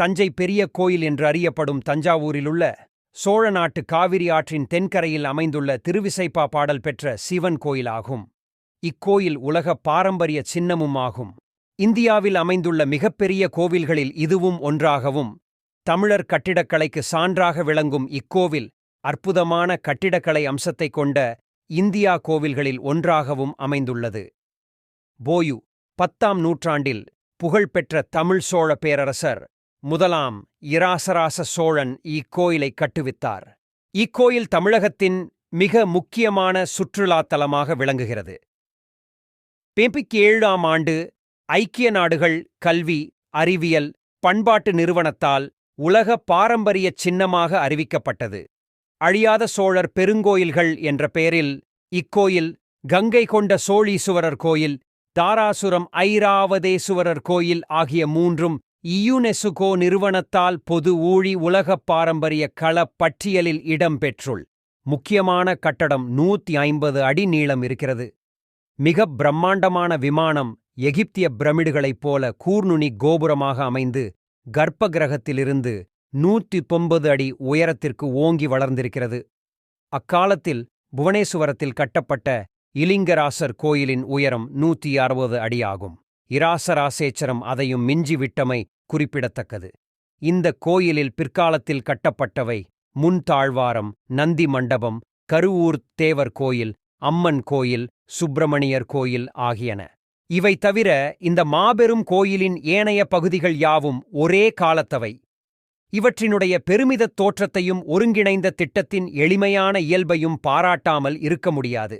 தஞ்சை பெரிய கோயில் என்று அறியப்படும் தஞ்சாவூரிலுள்ள சோழ நாட்டு காவிரி ஆற்றின் தென்கரையில் அமைந்துள்ள திருவிசைப்பா பாடல் பெற்ற சிவன் கோயிலாகும். இக்கோயில் உலக பாரம்பரிய சின்னமும் ஆகும். இந்தியாவில் அமைந்துள்ள மிகப்பெரிய கோவில்களில் இதுவும் ஒன்றாகவும் தமிழர் கட்டிடக்கலைக்கு சான்றாக விளங்கும் இக்கோவில் அற்புதமான கட்டிடக்கலை அம்சத்தைக் கொண்ட இந்தியா கோவில்களில் ஒன்றாகவும் அமைந்துள்ளது. போயு பத்தாம் நூற்றாண்டில் புகழ்பெற்ற தமிழ் சோழ பேரரசர் முதலாம் இராசராச சோழன் இக்கோயிலை கட்டுவித்தார். இக்கோயில் தமிழகத்தின் மிக முக்கியமான சுற்றுலாத் தலமாக விளங்குகிறது. பிம்பிக்கு ஏழாம் ஆண்டு ஐக்கிய நாடுகள் கல்வி அறிவியல் பண்பாட்டு நிறுவனத்தால் உலக பாரம்பரிய சின்னமாக அறிவிக்கப்பட்டது. அழியாத சோழர் பெருங்கோயில்கள் என்ற பெயரில் இக்கோயில் கங்கை கொண்ட சோழீசுவரர் கோயில் தாராசுரம் ஐராவதேசுவரர் கோயில் ஆகிய மூன்றும் இயுனெசுகோ நிறுவனத்தால் பொது ஊழி உலகப் பாரம்பரிய கள பட்டியலில் இடம்பெற்றுள் முக்கியமான கட்டடம் நூத்தி ஐம்பது அடி நீளம் இருக்கிறது. மிக பிரம்மாண்டமான விமானம் எகிப்திய பிரமிடுகளைப் போல கூர்நுனி கோபுரமாக அமைந்து கர்ப்ப கிரகத்திலிருந்து நூத்தி தொன்பது அடி உயரத்திற்கு ஓங்கி வளர்ந்திருக்கிறது. அக்காலத்தில் புவனேசுவரத்தில் கட்டப்பட்ட இலிங்கராசர் கோயிலின் உயரம் நூத்தி அறுபது அடி ஆகும். இராசராசேச்சரம் அதையும் மிஞ்சிவிட்டமை குறிப்பிடத்தக்கது. இந்த கோயிலில் பிற்காலத்தில் கட்டப்பட்டவை முன்தாழ்வாரம் நந்தி மண்டபம் கருவூர் தேவர் கோயில் அம்மன் கோயில் சுப்பிரமணியர் கோயில் ஆகியன. இவை தவிர இந்த மாபெரும் கோயிலின் ஏனைய பகுதிகள் யாவும் ஒரே காலத்தவை. இவற்றினுடைய பெருமிதத் தோற்றத்தையும் ஒருங்கிணைந்த திட்டத்தின் எளிமையான இயல்பையும் பாராட்டாமல் இருக்க முடியாது.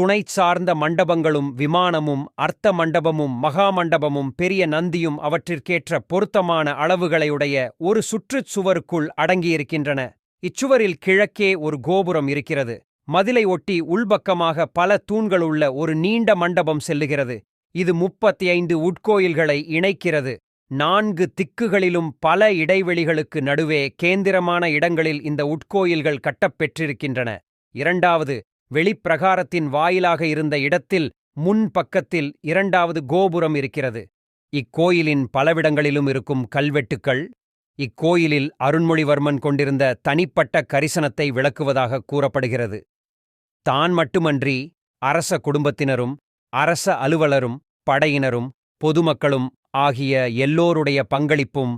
துணை சார்ந்த மண்டபங்களும் விமானமும் அர்த்த மண்டபமும் மகாமண்டபமும் பெரிய நந்தியும் அவற்றிற்கேற்ற பொருத்தமான அளவுகளையுடைய ஒரு சுற்றுச் சுவருக்குள் அடங்கியிருக்கின்றன. இச்சுவரில் கிழக்கே ஒரு கோபுரம் இருக்கிறது. மதிலை ஒட்டி உள்பக்கமாக பல தூண்களுள்ள ஒரு நீண்ட மண்டபம் செல்லுகிறது. இது முப்பத்தி ஐந்து உட்கோயில்களை இணைக்கிறது. நான்கு திக்குகளிலும் பல இடைவெளிகளுக்கு நடுவே கேந்திரமான இடங்களில் இந்த உட்கோயில்கள் கட்டப்பெற்றிருக்கின்றன. இரண்டாவது வெளிப்பிரகாரத்தின் வாயிலாக இருந்த இடத்தில் முன் பக்கத்தில் இரண்டாவது கோபுரம் இருக்கிறது. இக்கோயிலின் பலவிடங்களிலும் இருக்கும் கல்வெட்டுக்கள் இக்கோயிலில் அருண்மொழிவர்மன் கொண்டிருந்த தனிப்பட்ட கரிசனத்தை விளக்குவதாக கூறப்படுகிறது. தான் மட்டுமன்றி அரச குடும்பத்தினரும் அரச அலுவலரும் படையினரும் பொதுமக்களும் ஆகிய எல்லோருடைய பங்களிப்பும்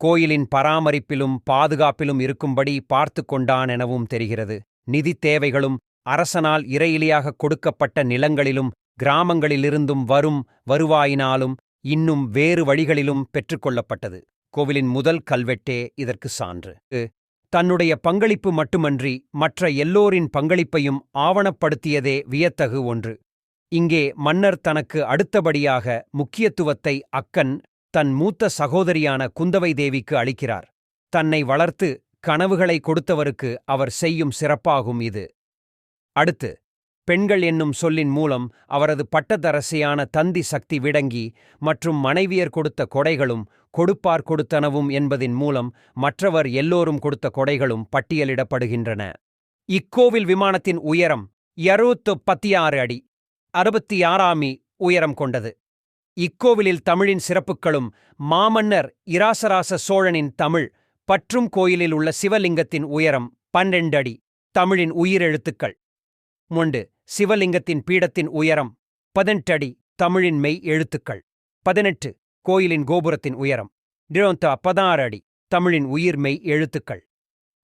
கோயிலின் பராமரிப்பிலும் பாதுகாப்பிலும் இருக்கும்படி பார்த்து கொண்டான் எனவும் தெரிகிறது. நிதித் தேவைகளும் அரசனால் இறையிலியாக கொடுக்கப்பட்ட நிலங்களிலும் கிராமங்களிலிருந்தும் வரும் வருவாயினாலும் இன்னும் வேறு வழிகளிலும் பெற்றுக்கொள்ளப்பட்டது. கோவிலின் முதல் கல்வெட்டே இதற்கு சான்று. தன்னுடைய பங்களிப்பு மட்டுமன்றி மற்ற எல்லோரின் பங்களிப்பையும் ஆவணப்படுத்தியதே வியத்தகு ஒன்று. இங்கே மன்னர் தனக்கு அடுத்தபடியாக முக்கியத்துவத்தை அக்கன் தன் மூத்த சகோதரியான குந்தவை தேவிக்கு அளிக்கிறார். தன்னை வளர்த்து கனவுகளை கொடுத்தவருக்கு அவர் செய்யும் சிறப்பாகும் இது. அடுத்து பெண்கள் என்னும் சொல்லின் மூலம் அவரது பட்டத்தரசியான தந்தி சக்தி விடங்கி மற்றும் மனைவியர் கொடுத்த கொடைகளும் கொடுப்பார் கொடுத்தனவும் என்பதின் மூலம் மற்றவர் எல்லோரும் கொடுத்த கொடைகளும் பட்டியலிடப்படுகின்றன. இக்கோவில் விமானத்தின் உயரம் இருநூத்து பத்தியாறு அடி அறுபத்தி ஆறாமி உயரம் கொண்டது. இக்கோவிலில் தமிழின் சிறப்புகளும் மாமன்னர் இராசராச சோழனின் தமிழ் பற்றும் கோயிலில் உள்ள சிவலிங்கத்தின் உயரம் பன்னெண்டு அடி தமிழின் உயிரெழுத்துக்கள். முண்டு சிவலிங்கத்தின் பீடத்தின் உயரம் பதினெட்டடி தமிழின் மெய் எழுத்துக்கள் பதினெட்டு கோயிலின் கோபுரத்தின் உயரம் டிரோந்தா பதினாறு அடி தமிழின் உயிர் மெய் எழுத்துக்கள்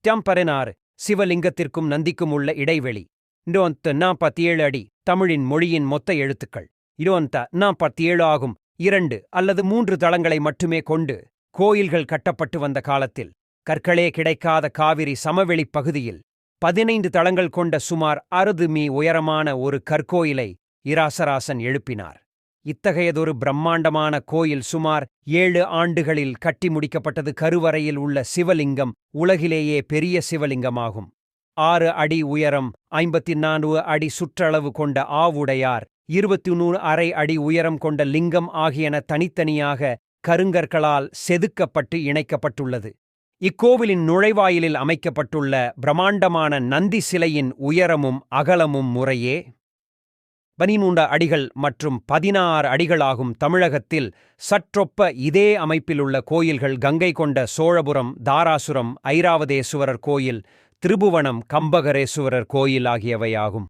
தியம் சிவலிங்கத்திற்கும் நந்திக்கும் உள்ள இடைவெளி டோந்த நாற்பத்தி ஏழு அடி தமிழின் மொழியின் மொத்த எழுத்துக்கள் இடோந்த நாற்பத்தி ஏழு ஆகும் இரண்டு அல்லது மூன்று தளங்களை மட்டுமே கொண்டு கோயில்கள் கட்டப்பட்டு வந்த காலத்தில் கற்களே கிடைக்காத காவிரி சமவெளிப் பகுதியில் பதினைந்து தளங்கள் கொண்ட சுமார் அறுது மீ உயரமான ஒரு கற்கோயிலை இராசராசன் எழுப்பினார். இத்தகையதொரு பிரம்மாண்டமான கோயில் சுமார் ஏழு ஆண்டுகளில் கட்டி முடிக்கப்பட்டது கருவறையில் உள்ள சிவலிங்கம் உலகிலேயே பெரிய சிவலிங்கமாகும். ஆறு அடி உயரம் ஐம்பத்தி நான்கு அடி சுற்றளவு கொண்ட ஆவுடையார் இருபத்தி நூறு அரை அடி உயரம் கொண்ட லிங்கம் ஆகியன தனித்தனியாக கருங்கற்களால் செதுக்கப்பட்டு இணைக்கப்பட்டுள்ளது. இக்கோவிலின் நுழைவாயிலில் அமைக்கப்பட்டுள்ள பிரமாண்டமான நந்தி சிலையின் உயரமும் அகலமும் முறையே பதிமூன்று அடிகள் மற்றும் பதினாறு அடிகளாகும் தமிழகத்தில் சற்றொப்ப இதே அமைப்பிலுள்ள கோயில்கள் கங்கை கொண்ட சோழபுரம் தாராசுரம் ஐராவதேசுவரர் கோயில் திருபுவனம் கம்பகரேசுவரர் கோயில் ஆகியவையாகும்.